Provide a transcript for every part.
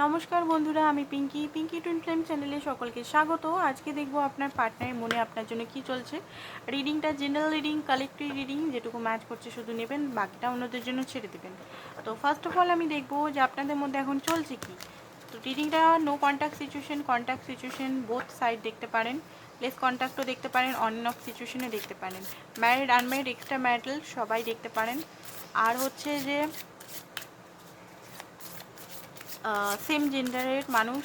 নমস্কার বন্ধুরা, আমি পিঙ্কি। পিঙ্কি টুইন ফ্লেম চ্যানেলে সকলকে স্বাগত। আজকে দেখব আপনার পার্টনারের মনে আপনার জন্য কি চলছে। রিডিংটা জেনারেল রিডিং, কালেক্টিভ রিডিং, যেটুকু ম্যাচ করছে শুধু নেবেন, বাকিটা অন্যদের জন্য ছেড়ে দেবেন। তো ফার্স্ট অফ অল আমি দেখব যে আপনাদের মধ্যে এখন চলছে কি। তো রিডিংটা no contact situation contact situation both side দেখতে পারেন। লেস কন্ট্যাক্টও দেখতে পারেন অন অফ সিচুয়েশনে দেখতে পারেন। ম্যারিড আনম্যারিড এক্সট্রা ম্যারিটাল সবাই দেখতে পারেন। আর হচ্ছে যে সেম জেন্ডারের মানুষ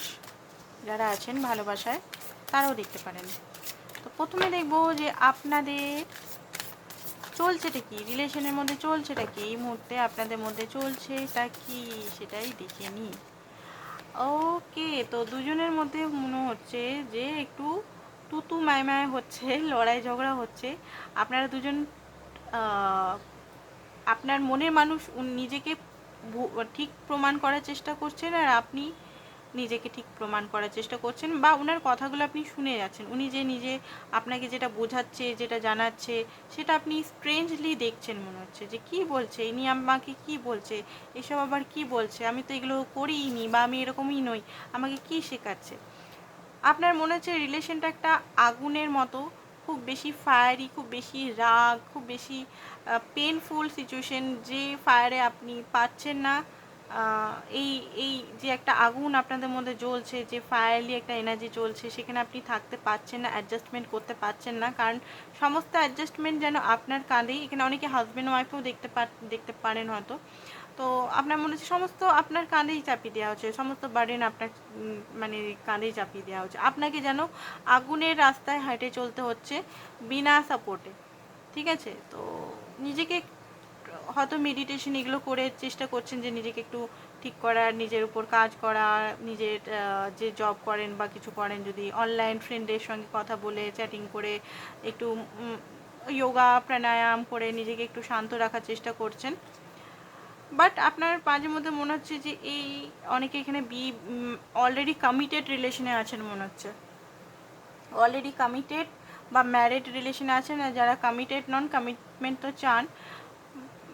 যারা আছেন ভালোবাসায়, তারাও দেখতে পারেন। তো প্রথমে দেখব যে আপনাদের চলছেটা কি? রিলেশনের মধ্যে চলছেটা কি? এই মুহূর্তে আপনাদের মধ্যে চলছে তা কি? সেটাই দেখে নিই ওকে তো দুজনের মধ্যে মনে হচ্ছে যে একটু তুতু মায় মায় হচ্ছে, লড়াই ঝগড়া হচ্ছে। আপনারা দুজন আপনার মনের মানুষ নিজেকে ঠিক প্রমাণ করার চেষ্টা করছেন আর আপনি নিজেকে ঠিক প্রমাণ করার চেষ্টা করছেন বা ওনার কথাগুলো আপনি শুনে যাচ্ছেন। উনি যে নিজে আপনাকে যেটা বোঝাচ্ছে, যেটা জানাচ্ছে, সেটা আপনি স্ট্রেঞ্জলি দেখছেন মনে হচ্ছে যে কি বলছে, ইনি আমাকে কি বলছে, এসব আবার কি বলছে, আমি তো এগুলো করিনি বা আমি এরকমই নই, আমাকে কি শেখাচ্ছে? আপনার মনে হচ্ছে রিলেশনটা একটা আগুনের মতো খুব বেশি ফায়ারি খুব বেশি রাগ, খুব বেশি পেনফুল সিচুয়েশন যে ফায়ারে আপনি পাচ্ছেন না এই এই যে একটা আগুন আপনাদের মধ্যে জ্বলছে, যে ফায়ারলি একটা এনার্জি চলছে, সেখানে আপনি থাকতে পারছেন না অ্যাডজাস্টমেন্ট করতে পারছেন না, কারণ সমস্ত অ্যাডজাস্টমেন্ট যেন আপনার কাঁধেই, এখানে অনেকে হাজব্যান্ড ওয়াইফও দেখতে পা দেখতে পারেন হয়তো তো আপনার মনে হচ্ছে সমস্ত আপনার কাঁধেই চাপিয়ে দেওয়া হচ্ছে, সমস্ত বার্ডেন আপনার মানে কাঁধেই চাপিয়ে দেওয়া হচ্ছে। আপনাকে যেন আগুনের রাস্তায় হেঁটে চলতে হচ্ছে বিনা সাপোর্টে ঠিক আছে? তো নিজেকে হয়তো মেডিটেশন এগুলো করে চেষ্টা করছেন যে নিজেকে একটু ঠিক করার নিজের উপর কাজ করা, নিজের যে জব করেন বা কিছু করেন, যদি অনলাইন ফ্রেন্ডের সঙ্গে কথা বলে চ্যাটিং করে, একটু যোগা প্রাণায়াম করে নিজেকে একটু শান্ত রাখার চেষ্টা করছেন। বাট আপনার মাঝে মধ্যে মনে হচ্ছে যে এই অনেকে এখানে বি অলরেডি কমিটেড রিলেশনে আছেন মনে হচ্ছে। অলরেডি কমিটেড বা ম্যারিড রিলেশনে আছেন যারা কমিটেড নন কমিটমেন্ট তো চান।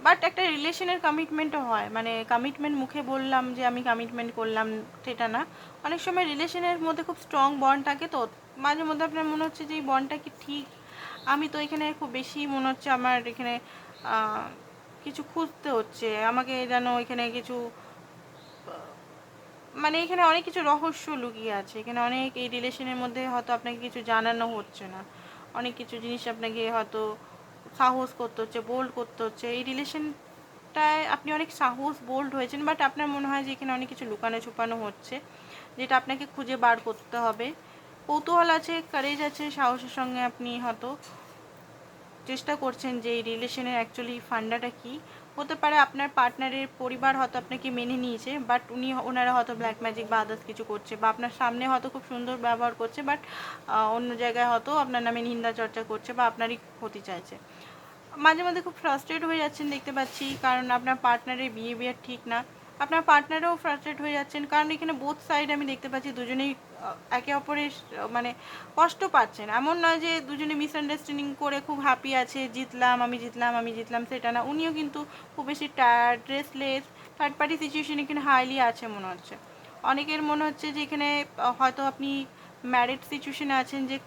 বাট একটা রিলেশনের কমিটমেন্টও হয়। মানে কমিটমেন্ট মুখে বললাম যে আমি কমিটমেন্ট করলাম, সেটা না। অনেক সময় রিলেশনের মধ্যে খুব স্ট্রং বন্ড থাকে তো। মাঝে মধ্যে আপনার মনে হচ্ছে যে এই বন্ডটা কি ঠিক? আমি তো এখানে খুব বেশি মনে হচ্ছে আমার এখানে কিছু খুঁজতে হচ্ছে, আমাকে যেন এখানে কিছু মানে এখানে অনেক কিছু রহস্য লুকিয়ে আছে, এখানে অনেক, এই রিলেশনের মধ্যে হয়তো আপনাকে কিছু জানানো হচ্ছে না, অনেক কিছু জিনিস আপনাকে হয়তো সাহস করতে হচ্ছে বোল্ড করতে হচ্ছে, এই রিলেশনটায় আপনি অনেক সাহস বোল্ড হয়েছেন বাট আপনার মনে হয় যে এখানে অনেক কিছু লুকানো ছুপানো হচ্ছে, যেটা আপনাকে খুঁজে বার করতে হবে, কৌতূহল আছে কারেজ আছে, সাহসের সঙ্গে আপনি হয়তো চেষ্টা করছেন যে এই রিলেশনের অ্যাকচুয়ালি ফান্ডাটা কি? হতে পারে আপনার পার্টনারের পরিবার হয়তো আপনাকে মেনে নিয়েছে বাট উনি ওনারা হয়তো ব্ল্যাক ম্যাজিক বা আদার্স কিছু করছে বা আপনার সামনে হয়তো খুব সুন্দর ব্যবহার করছে বাট অন্য জায়গায় হয়তো আপনার নামে নিন্দা চর্চা করছে বা আপনারই ক্ষতি চাইছে। মাঝে মাঝে খুব ফ্রাস্ট্রেট হয়ে যাচ্ছেন দেখতে পাচ্ছি, কারণ আপনার পার্টনারের বিহেভিয়ার ঠিক না। আপনার পার্টনারও ফ্রাস্ট্রেট হয়ে যাচ্ছেন, কারণ এখানে বোথ সাইড আমি দেখতে পাচ্ছি, দুজনেই একে অপরের মানে কষ্ট পাচ্ছেন। এমন নয় যে দুজনে মিসআন্ডারস্ট্যান্ডিং করে খুব হ্যাপি আছে, জিতলাম, আমি জিতলাম আমি জিতলাম, সেটা না। উনিও কিন্তু খুব বেশি tired restless third party situation এখানে হাইলি আছে মনে হচ্ছে। অনেকের মনে হচ্ছে যে এখানে হয়তো আপনি ম্যারিড সিচুয়েশনে আছেন যে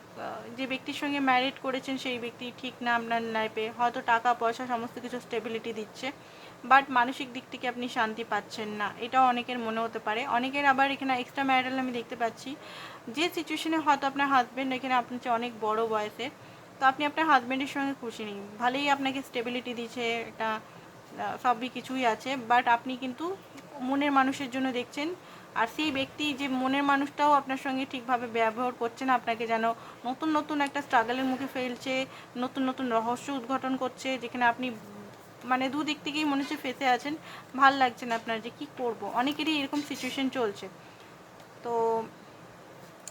যে ব্যক্তির সঙ্গে ম্যারিড করেছেন, সেই ব্যক্তি ঠিক না আপনার লাইফে হয়তো টাকা পয়সা সমস্ত কিছু স্টেবিলিটি দিচ্ছে। বাট মানসিক দিক থেকে আপনি শান্তি পাচ্ছেন না। এটাও অনেকের মনে হতে পারে। অনেকের আবার এখানে এক্সট্রা ম্যারিটাল আমি দেখতে পাচ্ছি। যে সিচুয়েশনে হয়তো আপনার হাজব্যান্ড এখানে আপনার চেয়ে অনেক বড় বয়সে, তো আপনি আপনার হাজব্যান্ডের সঙ্গে খুশি নেই। ভালোই আপনাকে স্টেবিলিটি দিচ্ছে, একটা সবই কিছুই আছে। বাট আপনি কিন্তু মনের মানুষের জন্য দেখছেন, আর সেই ব্যক্তি যে মনের মানুষটাও আপনার সঙ্গে ঠিকভাবে ব্যবহার করছে না, আপনাকে যেন নতুন নতুন একটা স্ট্রাগলের মুখে ফেলছে, নতুন নতুন রহস্য উদ্ঘাটন করছে, যেখানে আপনি মানে দুদিক থেকেই মনে হচ্ছে ফেসে আছেন। ভালো লাগছে না আপনার যে কি করব? অনেকেরই এরকম সিচুয়েশন চলছে। তো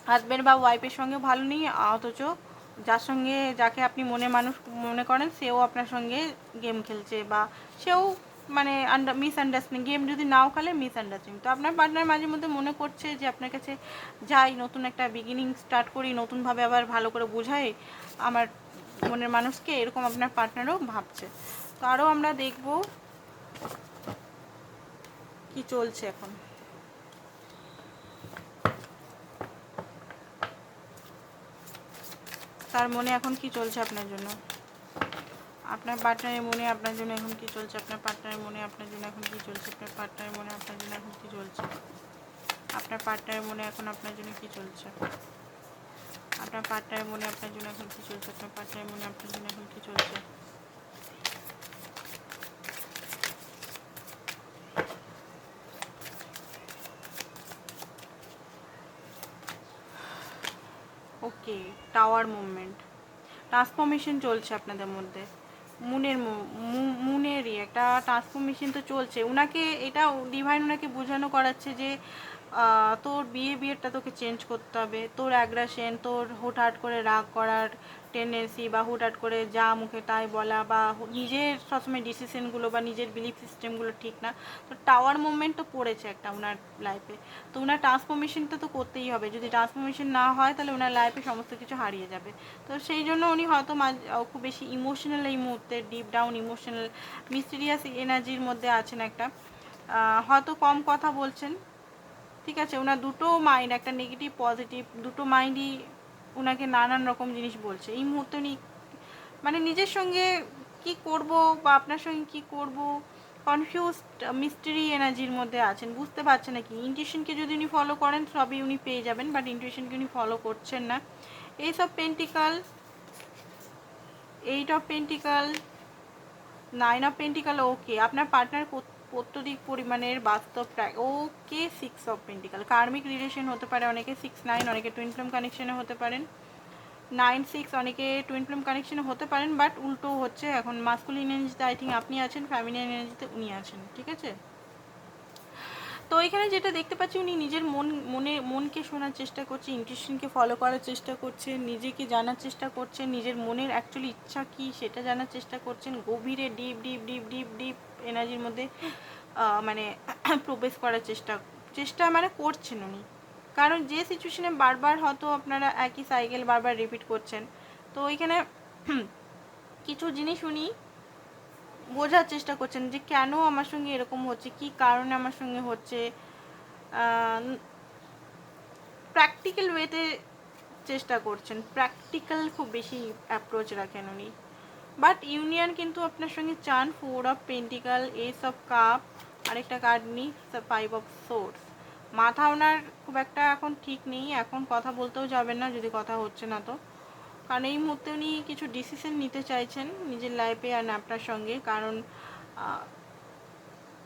হাজব্যান্ড বা ওয়াইফের সঙ্গে ভালো নেই, অথচ যার সঙ্গে যাকে আপনি মনে মানুষ মনে করেন, সেও আপনার সঙ্গে গেম খেলছে বা সেও মানে আন্ডার মিসআন্ডারস্ট্যান্ডিং গেম যদি নাও খেলে মিসআন্ডারস্ট্যান্ডিং তো আপনার পার্টনার মাঝে মধ্যে মনে করছে যে আপনার কাছে যাই, নতুন একটা বিগিনিং স্টার্ট করি, নতুনভাবে আবার ভালো করে বোঝাই, আমার মনের মানুষকে এরকম আপনার পার্টনারও ভাবছে। তারও আমরা দেখব কি চলছে এখন। তার মনে এখন কি চলছে আপনার জন্য? আপনার পার্টনারের মনে আপনার জন্য এখন কি চলছে? আপনার পার্টনারের মনে আপনার জন্য এখন কি চলছে? আপনার পার্টনারের মনে আপনার জন্য এখন কি চলছে? আপনার পার্টনারের মনে এখন আপনার জন্য কি চলছে? আপনার পার্টনারের মনে আপনার জন্য এখন কি চলছে? আপনার পার্টনারের মনে আপনার জন্য এখন কি চলছে? Tower movement. ট্রান্সফরমেশন চলছে আপনাদের মধ্যে। মুনের মুনেরই একটা ট্রান্সফরমেশন তো চলছে। ওনাকে এটা ডিভাইন ওনাকে বোঝানো করাচ্ছে যে তোর বিয়ে বিয়েটা তোকে চেঞ্জ করতে হবে। তোর অ্যাগ্রাসেন তোর হুটহাট করে রাগ করার টেন্ডেন্সি বা হুটহাট করে যা মুখে তাই বলা বা নিজের সবসময় ডিসিশনগুলো বা নিজের বিলিফ সিস্টেমগুলো ঠিক না, তো টাওয়ার মুভমেন্ট তো পড়েছে একটা ওনার লাইফে তো ওনার ট্রান্সফরমেশনটা তো করতেই হবে। যদি ট্রান্সফরমেশন না হয়, তাহলে ওনার লাইফে সমস্ত কিছু হারিয়ে যাবে। তো সেই জন্য উনি হয়তো খুব বেশি ইমোশনাল এই মুহূর্তে ডিপ ডাউন ইমোশনাল মিস্টিরিয়াস এনার্জির মধ্যে আছেন একটা। হয়তো কম কথা বলছেন। ঠিক আছে, ওনার দুটো মাইন্ড একটা নেগেটিভ পজিটিভ দুটো মাইন্ডই ওনাকে নানান রকম জিনিস বলছে। এই মুহূর্তে উনি মানে নিজের সঙ্গে কি করব বা আপনার সঙ্গে কি করব কনফিউজড মিস্ট্রি এনার্জির মধ্যে আছেন, বুঝতে পারছেন নাকি ইন্টিউশনকে যদি উনি ফলো করেন, সবই উনি পেয়ে যাবেন বাট ইন্টিউশনকে উনি ফলো করছেন না। এইসব pentacles eight of pentacles nine of pentacles okay আপনার পার্টনার প্রত্যধিক পরিমাণের বাস্তব okay six of pentacles karmic relation হতে পারে, অনেকে সিক্স নাইন অনেকে টুইন ফ্লেম কানেকশনে হতে পারেন। নাইন সিক্স অনেকে টুইন ফ্লেম কানেকশনে হতে পারেন বাট উল্টো হচ্ছে এখন মাস্কুলিন এনার্জিতে আই থিঙ্ক আপনি আছেন ফ্যামিলিয়ান এনার্জিতে উনি আছেন, ঠিক আছে? তো এখানে যেটা দেখতে পাচ্ছি, উনি নিজের মন, মনে, মনকে শোনার চেষ্টা করছে ইন্টিউশনকে ফলো করার চেষ্টা করছেন নিজেকে জানার চেষ্টা করছেন নিজের মনের অ্যাকচুয়ালি ইচ্ছা কী সেটা জানার চেষ্টা করছেন, গভীরে deep deep deep deep deep এনার্জির মধ্যে মানে প্রবেশ করার চেষ্টা চেষ্টা মানে করছেন উনি। কারণ যে সিচুয়েশনে বারবার হয়তো আপনারা একই সাইকেল বারবার রিপিট করছেন, তো ওইখানে কিছু জিনিস উনি বোঝার চেষ্টা করছেন যে কেন আমার সঙ্গে এরকম হচ্ছে, কি কারণে আমার সঙ্গে হচ্ছে প্র্যাকটিক্যাল ওয়েতে চেষ্টা করছেন প্র্যাকটিক্যাল খুব বেশি অ্যাপ্রোচ রাখেন উনি। বাট ইউনিয়ন কিন্তু আপনার সঙ্গে চান four of pentacles ace of cup আরেকটা কার্ড নি ফাইভ অফ সোর্স মাথা ওনার খুব একটা এখন ঠিক নেই, এখন কথা বলতেও যাবেন না, যদি কথা হচ্ছে না তো। কারণ এই মুহূর্তে উনি কিছু ডিসিশন নিতে চাইছেন নিজের লাইফে আর আপনার সঙ্গে, কারণ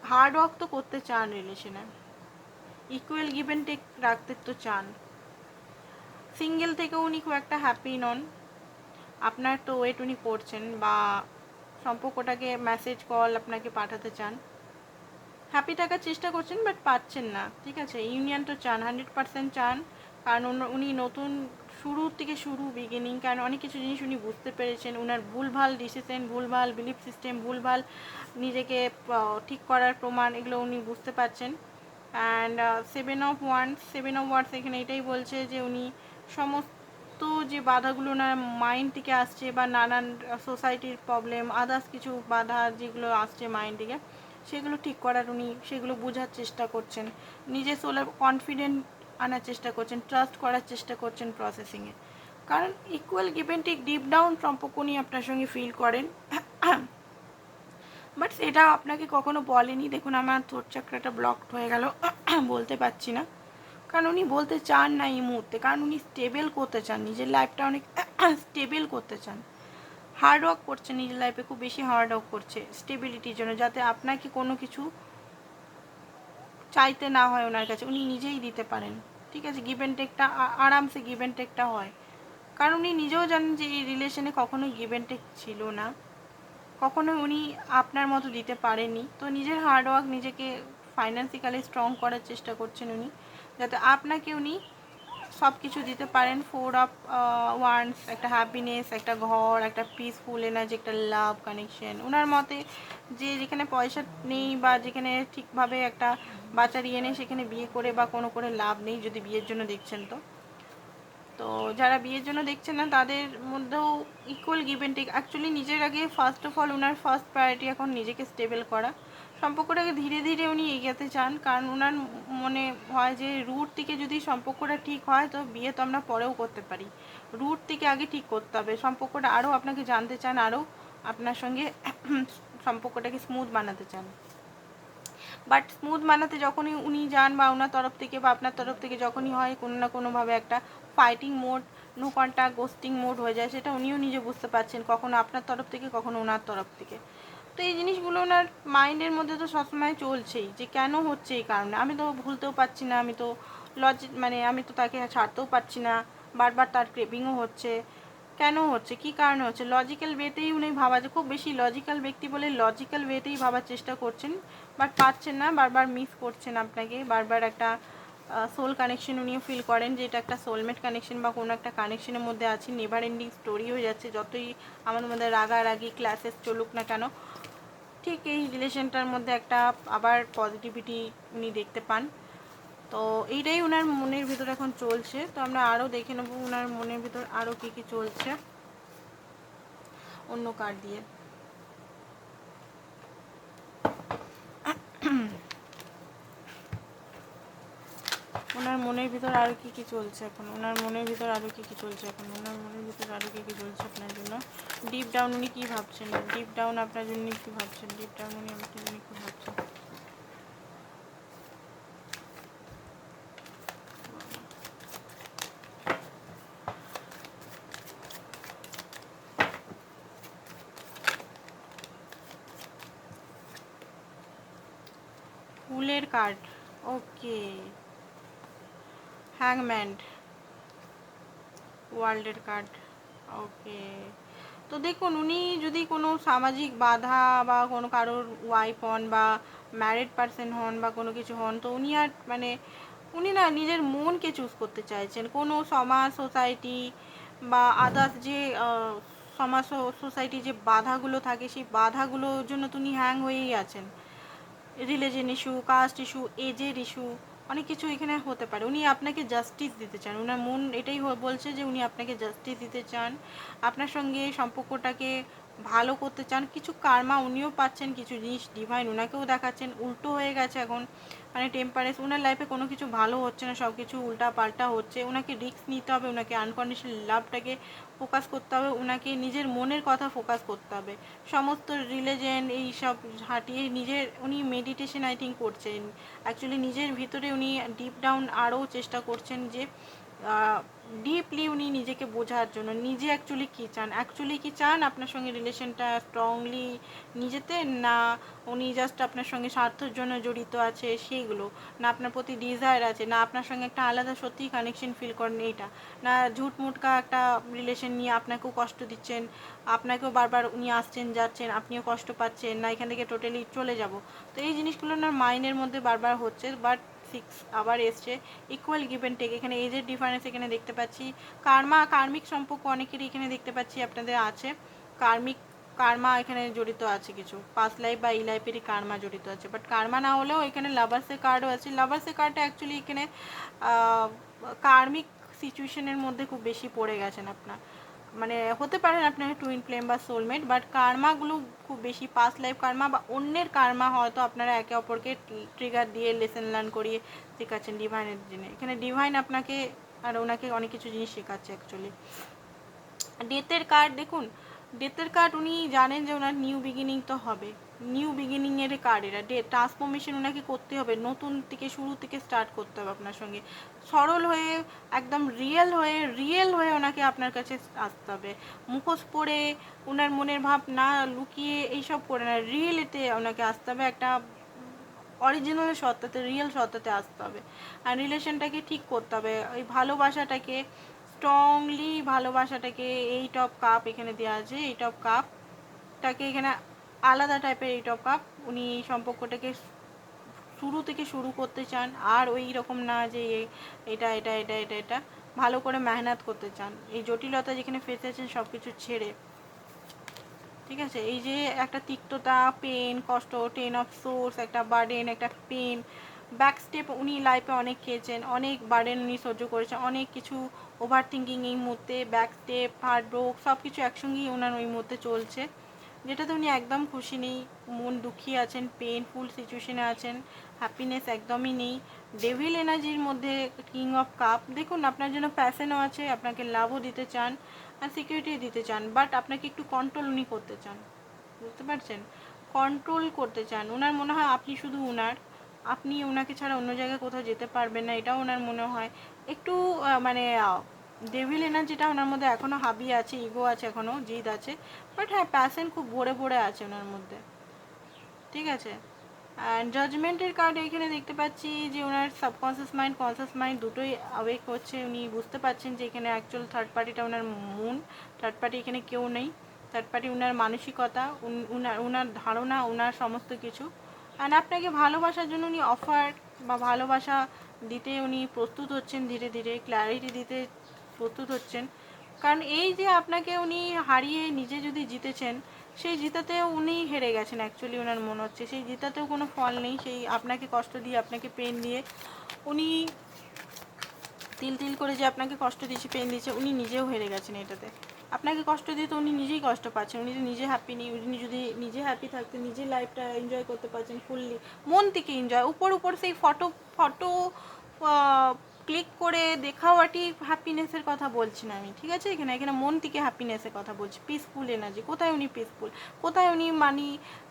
হার্ড ওয়ার্ক তো করতে চান রিলেশনে ইকুয়াল গিভ অ্যান্ড টেক রাখতে তো চান। সিঙ্গেল থেকেও উনি খুব একটা হ্যাপি নন। আপনার তো ওয়েট উনি করছেন বা সম্পর্কটাকে মেসেজ কল আপনাকে পাঠাতে চান। হ্যাপি থাকার চেষ্টা করছেন বাট পাচ্ছেন না, ঠিক আছে? ইউনিয়ন তো চান হান্ড্রেড পার্সেন্ট চান। কারণ উনি নতুন শুরু থেকে শুরু বিগিনিং কারণ অনেক কিছু জিনিস উনি বুঝতে পেরেছেন। ওনার ভুলভাল ডিসিশন ভুলভাল বিলিফ সিস্টেম ভুলভাল নিজেকে ঠিক করার প্রমাণ এগুলো উনি বুঝতে পারছেন। And seven of wands seven of swords এখানে এটাই বলছে যে উনি সমস্ত যে বাধাগুলো ওনার মাইন্ড থেকে আসছে বা নানান সোসাইটির প্রবলেম আদার্স কিছু বাধা যেগুলো আসছে মাইন্ড থেকে, সেগুলো ঠিক করার উনি সেগুলো বোঝার চেষ্টা করছেন। নিজের সোলার কনফিডেন্ট আনার চেষ্টা করছেন ট্রাস্ট করার চেষ্টা করছেন প্রসেসিংয়ে কারণ equal given take deep down সম্পর্ক আপনার সঙ্গে ফিল করেন। বাট সেটা আপনাকে কখনো বলেনি। দেখুন, আমার থোট চাকরাটা ব্লকড হয়ে গেল। বলতে পারছি না। কারণ উনি বলতে চান না এই মুহূর্তে, কারণ উনি স্টেবল করতে চান, নিজের লাইফটা অনেক স্টেবল করতে চান। হার্ড ওয়ার্ক করছে নিজের লাইফে খুব বেশি হার্ড ওয়ার্ক করছে স্টেবিলিটির জন্য, যাতে আপনাকে কোনো কিছু চাইতে না হয় ওনার কাছে, উনি নিজেই দিতে পারেন। ঠিক আছে গিভ অ্যান্ড টেকটা আরামসে গিভ অ্যান্ড টেকটা হয়। কারণ উনি নিজেও জানেন যে এই রিলেশনে কখনো গিভ অ্যান্ড টেক ছিল না। কখনো উনি আপনার মতো দিতে পারেনি তো নিজের হার্ড ওয়ার্ক নিজেকে ফাইন্যান্সিক্যালি স্ট্রং করার চেষ্টা করছেন উনি। যাতে আপনাকে উনি সব কিছু দিতে পারেন ফোর অফ ওয়ান্স একটা হ্যাপিনেস একটা ঘর, একটা পিসফুল এনার্জি একটা লাভ কানেকশন ওনার মতে যে যেখানে পয়সা নেই বা যেখানে ঠিকভাবে একটা বাচ্চা ইয়ে নেই, সেখানে বিয়ে করে বা কোনো করে লাভ নেই, যদি বিয়ের জন্য দেখছেন তো। তো যারা বিয়ের জন্য দেখছেন না, তাদের মধ্যেও ইকুয়াল গিভ টেক অ্যাকচুয়ালি নিজের আগে ফার্স্ট অফ অল ওনার ফার্স্ট প্রায়োরিটি এখন নিজেকে স্টেবল করা। সম্পর্কটাকে ধীরে ধীরে উনি এগোতে চান কারণ ওনার মনে হয় যে রুট থেকে যদি সম্পর্কটা ঠিক হয়, তো বিয়ে তো আমরা পরেও করতে পারি। রুট থেকে আগে ঠিক করতে হবে। সম্পর্কটা আরও আপনাকে জানতে চান আরও আপনার সঙ্গে সম্পর্কটাকে স্মুথ বানাতে চান। বাট স্মুথ বানাতে যখনই উনি যান বা ওনার তরফ থেকে বা আপনার তরফ থেকে যখনই হয়, কোনো না কোনোভাবে একটা fighting mode no contact ghosting mode হয়ে যায়। সেটা উনিও নিজে বুঝতে পারছেন কখনো আপনার তরফ থেকে, কখনো ওনার তরফ থেকে। তো এই জিনিসগুলো ওনার মাইন্ডের মধ্যে তো সবসময় চলছেই, যে কেন হচ্ছে এই কারণে? আমি তো ভুলতেও পারছি না, আমি তো লজি মানে আমি তো তাকে ছাড়তেও পারছি না, বারবার তার ক্রেভিংও হচ্ছে। কেন হচ্ছে? কি কারণে হচ্ছে? লজিক্যাল ওয়েতেই উনি ভাবা, যে খুব বেশি লজিক্যাল ব্যক্তি বলে লজিক্যাল ওয়েতেই ভাবার চেষ্টা করছেন বাট পাচ্ছেন না, বারবার মিস করছেন আপনাকে, বারবার একটা সোল কানেকশন উনিও ফিল করেন যে এটা একটা সোলমেট কানেকশন বা কোনো একটা কানেকশনের মধ্যে আছি নেভার এন্ডিং স্টোরি হয়ে যাচ্ছে, যতই আমাদের মধ্যে রাগারাগি ক্লাসেস চলুক না কেন ঠিক এই রিলেশনটার মধ্যে একটা আবার পজিটিভিটি উনি দেখতে পান। তো এইটাই ওনার মনের ভিতর এখন চলছে। তো আমরা আরও দেখে নেব ওনার মনের ভিতর আরও কী কী চলছে অন্য কার দিয়ে। ওনার মনের ভিতর আরও কী কী চলছে এখন? ওনার মনের ভিতর আরও কী কী চলছে এখন? ওনার মনের ভিতর আরও কী কী চলছে আপনার জন্য? ডিপ ডাউন উনি কী ভাবছেন? ডিপ ডাউন আপনার জন্য কী ভাবছেন? ডিপ ডাউন উনি আপনার জন্য কী ভাবছেন? ফুলের কার্ড ওকে হ্যাংম্যান্ড ওয়ার্ল্ডের কার্ড ওকে তো দেখুন, উনি যদি কোনো সামাজিক বাধা বা কোনো কারোর ওয়াইফ হন বা ম্যারিড পারসন হন বা কোনো কিছু হন, তো উনি আর মানে উনি না নিজের মনকে চুজ করতে চাইছেন। কোনো সমাজ সোসাইটি বা আদার্স যে সমাজ সোসাইটি যে বাধাগুলো থাকে, সেই বাধাগুলোর জন্য তুমি হ্যাং হয়েই আছেন। রিলিজন ইস্যু কাস্ট ইস্যু এজের ইস্যু অনেক কিছু এখানে হতে পারে। উনি আপনাকে জাস্টিস দিতে চান। ওনার মন এটাই বলছে যে উনি আপনাকে জাস্টিস দিতে চান। আপনার সঙ্গে সম্পর্কটাকে ভালো করতে চান। কিছু কার্মা উনিও পাচ্ছেন, কিছু জিনিস ডিভাইন ওনাকেও দেখাচ্ছেন। উল্টো হয়ে গেছে এখন। মানে টেম্পারেস ওনার লাইফে কোনো কিছু ভালো হচ্ছে না সব কিছু উল্টা পাল্টা হচ্ছে। ওনাকে রিস্ক নিতে হবে ওনাকে আনকন্ডিশনাল লাভটাকে ফোকাস করতে হবে ওনাকে নিজের মনের কথা ফোকাস করতে হবে। সমস্ত রিলিজেন এই সব হাঁটিয়ে নিজের, উনি মেডিটেশন আই থিঙ্ক করছেন। অ্যাকচুয়ালি নিজের ভিতরে উনি ডিপ ডাউন আরও চেষ্টা করছেন যে ডিপলি উনি নিজেকে বোঝার জন্য, নিজে অ্যাকচুয়ালি কী চান? অ্যাকচুয়ালি কি চান আপনার সঙ্গে রিলেশনটা স্ট্রংলি নিজেতে, না উনি জাস্ট আপনার সঙ্গে স্বার্থের জন্য জড়িত আছে সেইগুলো? না আপনার প্রতি ডিজায়ার আছে? না আপনার সঙ্গে একটা আলাদা সত্যিই কানেকশন ফিল করেন এইটা? না ঝুটমুটকা একটা রিলেশন নিয়ে আপনাকেও কষ্ট দিচ্ছেন, আপনাকেও বারবার উনি আসছেন, যাচ্ছেন, আপনিও কষ্ট পাচ্ছেন, না এখান থেকে টোটালি চলে যাব? তো এই জিনিসগুলো না মাইন্ডের মধ্যে বারবার হচ্ছে বাট সিক্স আবার এসছে ইকুয়াল গিভ অ্যান্ড টেক এখানে এজের ডিফারেন্স এখানে দেখতে পাচ্ছি। কার্মা, কার্মিক সম্পর্ক অনেকেরই এখানে দেখতে পাচ্ছি, আপনাদের আছে। কার্মিক, কার্মা এখানে জড়িত আছে কিছু। পাস্ট লাইফ বা এই লাইফেরই কার্মা জড়িত আছে। বাট কার্মা না হলেও এখানে লাভার্সের কার্ডও আছে। লাভার্সের কার্ডটা অ্যাকচুয়ালি এখানে কার্মিক সিচুয়েশনের মধ্যে খুব বেশি পড়ে গেছেন আপনার। মানে হতে পারেন আপনার টুইন ফ্লেম বা সোলমেট বাট কার্মাগুলো খুব বেশি পাস্ট লাইফ কার্মা বা অন্যের কার্মা হয়তো আপনারা একে অপরকে ট্রিগার দিয়ে লেসেন লার্ন করিয়ে শেখাচ্ছেন ডিভাইনের জন্য। এখানে ডিভাইন আপনাকে আর ওনাকে অনেক কিছু জিনিস শেখাচ্ছে অ্যাকচুয়ালি ডেথের কার্ড দেখুন ডেথের কার্ড উনি জানেন যে ওনার নিউ বিগিনিং তো হবে। নিউ বিগিনিংয়ের কার্ড এটা ডে ট্রান্সফরমেশন ওনাকে করতে হবে, নতুন থেকে শুরু থেকে স্টার্ট করতে হবে আপনার সঙ্গে। সরল হয়ে, একদম রিয়েল হয়ে রিয়েল হয়ে ওনাকে আপনার কাছে আসতে হবে। মুখোশ পরে ওনার মনের ভাব না লুকিয়ে এইসব করে না রিয়েলিতে ওনাকে আসতে হবে, একটা অরিজিনাল সত্তাতে রিয়েল সত্তাতে আসতে হবে। আর রিলেশনটাকে ঠিক করতে হবে, ওই ভালোবাসাটাকে স্ট্রংলি ভালোবাসাটাকে এইট অফ কাপ এখানে দেওয়া আছে এইট অফ কাপটাকে এখানে আলাদা টাইপের এই টপ কাপ উনি এই সম্পর্কটাকে শুরু থেকে শুরু করতে চান, আর ওই রকম না যে এটা এটা এটা এটা এটা। ভালো করে মেহনত করতে চান। এই জটিলতা যেখানে ফেসে আছেন সব কিছু ছেড়ে। ঠিক আছে? এই যে একটা তিক্ততা পেন কষ্ট টেন অফ সোর্স একটা বার্ডেন একটা পেন ব্যাক স্টেপ উনি লাইফে অনেক খেয়েছেন, অনেক বার্ডেন উনি সহ্য করেছেন, অনেক কিছু ওভার থিঙ্কিং এই মুহূর্তে ব্যাক স্টেপ হার্ট ব্রোক সব কিছু একসঙ্গেই ওনার ওই মুহূর্তে চলছে। যেটাতে উনি একদম খুশি নেই। মন দুঃখী আছেন পেনফুল সিচুয়েশনে আছেন হ্যাপিনেস একদমই নেই। ডেভিল এনার্জির মধ্যে কিং অফ কাপ দেখুন আপনার জন্য প্যাশনও আছে, আপনাকে লাভও দিতে চান আর সিকিউরিটি দিতে চান বাট আপনাকে একটু কন্ট্রোল উনি করতে চান। বুঝতে পারছেন? কন্ট্রোল করতে চান। ওনার মনে হয় আপনি শুধু ওনার আপনি ওনাকে ছাড়া অন্য জায়গায় কোথাও যেতে পারবেন না, এটাও ওনার মনে হয়। একটু মানে ডেভিল এনার্জিটা ওনার মধ্যে এখনও হাবি আছে ইগো আছে এখনও জিদ আছে। বাট হ্যাঁ প্যাশন খুব ভরে ভরে আছে ওনার মধ্যে। ঠিক আছে? অ্যান্ড জাজমেন্টের কার্ড এখানে দেখতে পাচ্ছি যে ওনার সাবকনসিয়াস মাইন্ড কনসিয়াস মাইন্ড দুটোই অ্যাওয়েক হচ্ছে। উনি বুঝতে পারছেন যে এখানে অ্যাকচুয়াল থার্ড পার্টিটা ওনার মন। থার্ড পার্টি এখানে কেউ নেই। থার্ড পার্টি ওনার মানসিকতা, উন- উনার ওনার ধারণা ওনার সমস্ত কিছু। অ্যান্ড আপনাকে ভালোবাসার জন্য উনি অফার বা ভালোবাসা দিতে উনি প্রস্তুত হচ্ছেন ধীরে ধীরে ক্ল্যারিটি দিতে প্রস্তুত হচ্ছেন। কারণ এই যে আপনাকে উনি হারিয়ে নিজে যদি জিতেছেন, সেই জিতাতে উনি হেরে গেছেন অ্যাকচুয়ালি ওনার মনে হচ্ছে। সেই জিতাতেও কোনো ফল নেই, সেই আপনাকে কষ্ট দিয়ে, আপনাকে পেন দিয়ে উনি তিল তিল করে যে আপনাকে কষ্ট দিয়েছে পেন দিয়েছে, উনি নিজেও হেরে গেছেন এটাতে। আপনাকে কষ্ট দিয়ে তো উনি নিজেই কষ্ট পাচ্ছেন। উনি তো নিজে হ্যাপি নেই, উনি যদি নিজে হ্যাপি থাকতেন নিজের লাইফটা এনজয় করতে পারছেন ফুললি মন থেকে এনজয় উপর উপর সেই ফটো ফটো ক্লিক করে দেখাওয়াটি হ্যাপিনেসের কথা বলছি না আমি, ঠিক আছে? এখানে এখানে মন থেকে হ্যাপিনেসের কথা বলছি পিসফুল এনার্জি কোথায় উনি পিসফুল কোথায় উনি মানি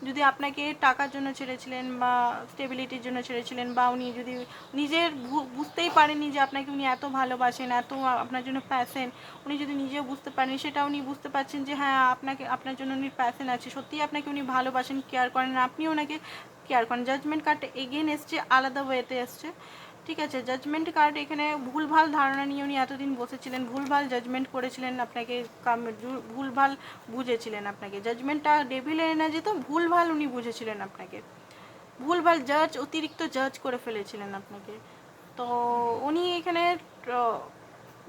যদি আপনাকে টাকার জন্য ছেড়েছিলেন বা স্টেবিলিটির জন্য ছেড়েছিলেন বা উনি যদি নিজের বুঝতেই পারেনি যে আপনাকে উনি এত ভালোবাসেন, এত আপনার জন্য প্যাসেন উনি যদি নিজেও বুঝতে পারেন সেটা উনি বুঝতে পারছেন যে হ্যাঁ আপনাকে, আপনার জন্য উনি প্যাসেন আছে। সত্যিই আপনাকে উনি ভালোবাসেন কেয়ার করেন আপনি ওনাকে কেয়ার করেন। জাজমেন্ট কার্ডটা এগেন এসছে, আলাদা ওয়েতে এসছে। ঠিক আছে জাজমেন্ট কার্ড এখানে ভুলভাল ধারণা নিয়ে উনি এতদিন বসেছিলেন, ভুলভাল জাজমেন্ট করেছিলেন আপনাকে ভুলভাল বুঝেছিলেন আপনাকে। জাজমেন্টটা ডেভিলের এনার্জি তো ভুলভাল উনি বুঝেছিলেন আপনাকে। ভুলভাল জাজ অতিরিক্ত জাজ করে ফেলেছিলেন আপনাকে। তো উনি এখানে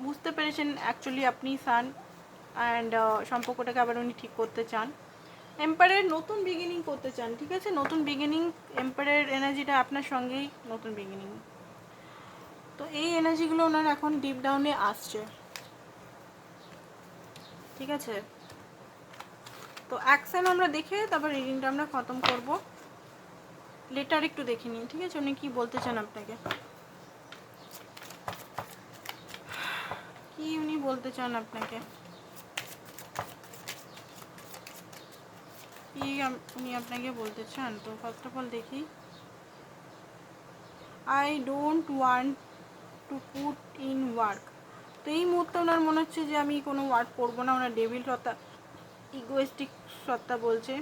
বুঝতে পেরেছেন অ্যাকচুয়ালি আপনি সান অ্যান্ড সম্পর্কটাকে আবার উনি ঠিক করতে চান। এম্পায়ারের নতুন বিগিনিং করতে চান, ঠিক আছে? নতুন বিগিনিং এম্পায়ারের এনার্জিটা আপনার সঙ্গেই, নতুন বিগিনিং তো এই এনার্জিগুলো ওনার এখন ডিপ ডাউনে আসছে। ঠিক আছে? তো অ্যাকশন আমরা দেখে তারপর রিডিংটা আমরা খতম করব। লেটার একটু দেখে নিন, ঠিক আছে? উনি কি বলতে চান আপনাকে? কি উনি বলতে চান আপনাকে? কি উনি আপনাকে বলতে চান? তো ফার্স্ট অফ অল দেখি। I don't want to put in work তো এই মুহূর্তে ওনার মনে হচ্ছে যে আমি কোনো ওয়ার্ক করব না, ওনার ডেভিল সত্তা ইগোয়েস্টিক সত্তা বলছে।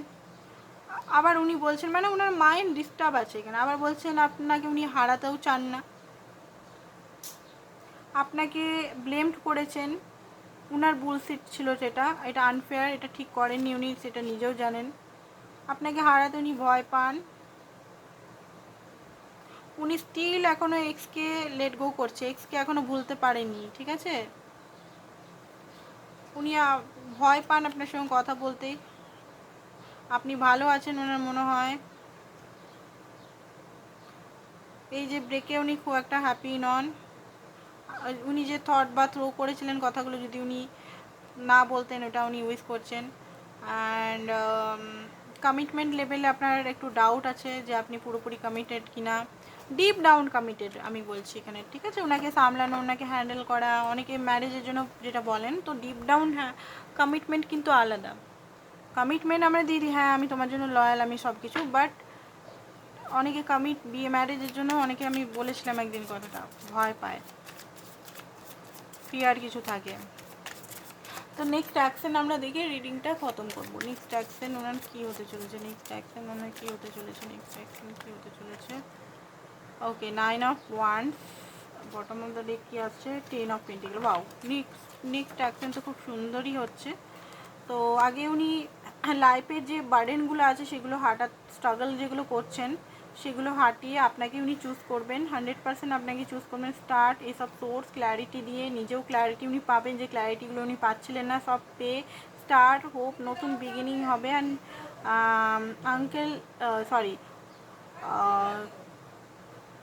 আবার উনি বলছেন মানে ওনার মাইন্ড ডিস্টার্ব আছে এখানে। আবার বলছেন, আপনাকে উনি হারাতেও চান না। আপনাকে ব্লেমড করেছেন। উনার বুলসিট ছিল যেটা এটা আনফেয়ার এটা ঠিক করেননি উনি, সেটা নিজেও জানেন। আপনাকে হারাতে উনি ভয় পান। উনি স্টিল এখনও এক্সকে লেট গো করছে এক্সকে এখনও ভুলতে পারেনি, ঠিক আছে? উনি ভয় পান আপনার সঙ্গে কথা বলতে। আপনি ভালো আছেন ওনার মনে হয়। এই যে ব্রেকে উনি খুব একটা হ্যাপি নন। উনি যে থট বা থ্রো করেছিলেন কথাগুলো যদি উনি না বলতেন, ওটা উনি উইশ করছেন। অ্যান্ড কমিটমেন্ট লেভেলে আপনার একটু ডাউট আছে যে আপনি পুরোপুরি কমিটেড কিনা। ডিপ ডাউন কমিটেড আমি বলছি এখানে, ঠিক আছে? ওনাকে সামলানো, ওনাকে হ্যান্ডেল করা, অনেকে ম্যারেজের জন্য যেটা বলেন, তো ডিপ ডাউন হ্যাঁ কমিটমেন্ট কিন্তু আলাদা। কমিটমেন্ট আমরা দিই হ্যাঁ আমি তোমার জন্য লয়াল আমি সব কিছু বাট অনেকে কমিট বিয়ে ম্যারেজের জন্য, অনেকে আমি বলেছিলাম একদিন কথাটা, ভয় পায়। ফিয়ার কিছু থাকে। তো নেক্সট অ্যাকশন আমরা দেখে রিডিংটা খতম করব। নেক্সট অ্যাকশন ওনার কী হতে চলেছে নেক্সট অ্যাকশন ওনার কী হতে চলেছে নেক্সট অ্যাকশন কী হতে চলেছে? Okay nine of one bottom of the deck কী আসছে? টেন অফ পেন্টিগুলো বাউ নেক্সট নেক্সট অ্যাকশন তো খুব সুন্দরই হচ্ছে। তো আগে উনি লাইফের যে বার্ডেনগুলো আছে, সেগুলো হাঁটার স্ট্রাগল যেগুলো করছেন, সেগুলো হাঁটিয়ে আপনাকে উনি চুজ করবেন। হান্ড্রেড পার্সেন্ট আপনাকে চুজ করবেন। স্টার্ট এইসব সোর্স ক্ল্যারিটি দিয়ে নিজেও ক্ল্যারিটি উনি পাবেন, যে ক্ল্যারিটিগুলো উনি পাচ্ছিলেন না, সব পেয়ে স্টার্ট হোপ নতুন বিগিনিং হবে। And uncle sorry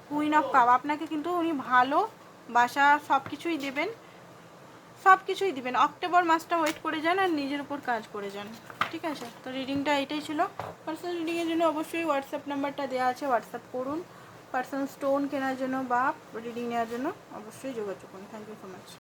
queen of cup আপনাকে কিন্তু উনি ভালো বাসা সব কিছুই দেবেন সব কিছুই দেবেন। অক্টোবর মাসটা ওয়েট করে যান আর নিজের উপর কাজ করে যান। ঠিক আছে? তো রিডিংটা এইটাই ছিল। পার্সোনাল রিডিংয়ের জন্য অবশ্যই হোয়াটসঅ্যাপ নাম্বারটা দেওয়া আছে। হোয়াটসঅ্যাপ করুন। পার্সোনাল স্টোন কেনার জন্য বা রিডিং নেওয়ার জন্য অবশ্যই যোগাযোগ করুন। Thank you so much